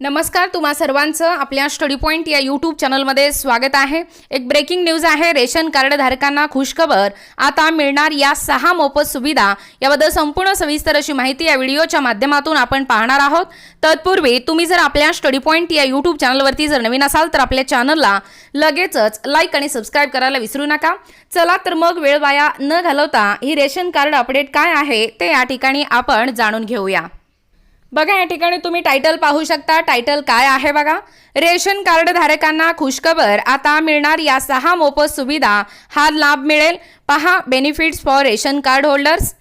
नमस्कार तुम्हा सर्वांचं आपल्या स्टडी पॉईंट या यूट्यूब चॅनलमध्ये स्वागत आहे. एक ब्रेकिंग न्यूज आहे रेशन कार्ड धारकांना खुशखबर. आता मिळणार या सहा मोफत सुविधा. याबद्दल संपूर्ण सविस्तर अशी माहिती या व्हिडिओच्या माध्यमातून आपण पाहणार आहोत. तत्पूर्वी तुम्ही जर आपल्या स्टडी पॉईंट या यूट्यूब चॅनलवरती जर नवीन असाल तर आपल्या चॅनलला लगेचच लाईक आणि सबस्क्राईब करायला विसरू नका. चला तर मग वेळ वाया न घालवता ही रेशन कार्ड अपडेट काय आहे ते या ठिकाणी आपण जाणून घेऊया. बघा या ठिकाणी तुम्ही टायटल पाहू शकता. टायटल काय आहे बघा? रेशन कार्ड धारकांना खुशखबर. आता मिळणार या सहा मोफत सुविधा. हा लाभ मिळेल. पहा benefits for ration card holders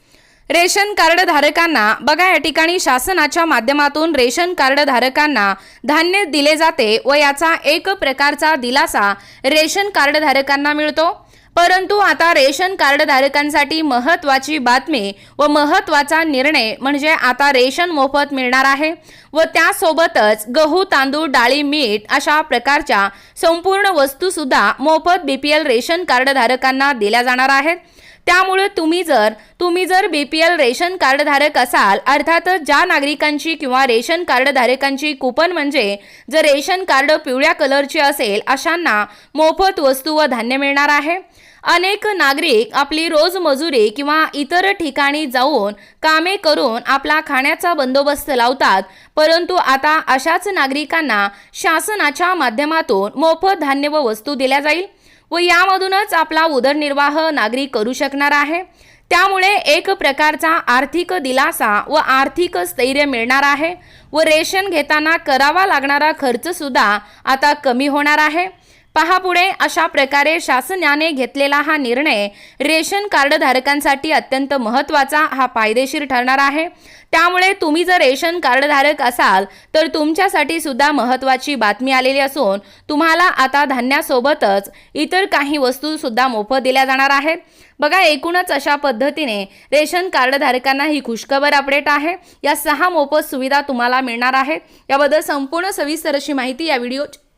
ration card धारकांना बघा या ठिकाणी शासनाच्या माध्यमातून रेशन कार्ड धारकांना धान्य दिले जाते व याचा एक प्रकारचा दिलासा रेशन कार्ड धारकांना मिळतो. परंतु आता रेशन कार्ड धारकांसाठी महत्त्वाची बातमी व महत्त्वाचा निर्णय म्हणजे आता रेशन मोफत मिळणार आहे व त्यासोबतच गहू तांदूळ डाळी मीठ अशा प्रकारच्या संपूर्ण वस्तूसुद्धा मोफत B P L ration card धारकांना दिल्या जाणार आहेत. त्यामुळे तुम्ही जर तुम्ही जर बी पी एल रेशन कार्डधारक असाल अर्थातच ज्या नागरिकांची किंवा रेशन कार्डधारकांची कूपन कुपन म्हणजे जर रेशन कार्ड पिवळ्या कलरची असेल अशांना मोफत वस्तू व धान्य मिळणार आहे. अनेक नागरिक आपली रोजमजुरी किंवा इतर ठिकाणी जाऊन कामे करून आपला खाण्याचा बंदोबस्त लावतात परंतु आता अशाच नागरिकांना शासनाच्या माध्यमातून मोफत धान्य व वस्तू दिल्या जाईल. व यामधूनच आपला उदरनिर्वाह नागरिक करू शकणार आहे. त्यामुळे एक प्रकारचा आर्थिक दिलासा व आर्थिक स्थैर्य मिळणार आहे व रेशन घेताना करावा लागणारा खर्चसुद्धा आता कमी होणार आहे. पहा पुढे अशा प्रकारे शासनाने घेतलेला हा निर्णय रेशन कार्ड धारकांसाठी अत्यंत महत्त्वाचा हा फायदेशीर ठरणार आहे. त्यामुळे तुम्ही जर रेशन कार्ड धारक असाल तर तुमच्यासाठी सुद्धा महत्त्वाची बातमी आलेली असून तुम्हाला आता धान्यासोबतच इतर काही वस्तू सुद्धा मोफत दिल्या जाणार आहेत. बघा एकूणच अशा पद्धतीने रेशन कार्ड धारकांना ही खुशखबर अपडेट आहे. या सहा मोफत सुविधा तुम्हाला मिळणार आहेत. याबद्दल संपूर्ण सविस्तर अशी माहिती या व्हिडिओ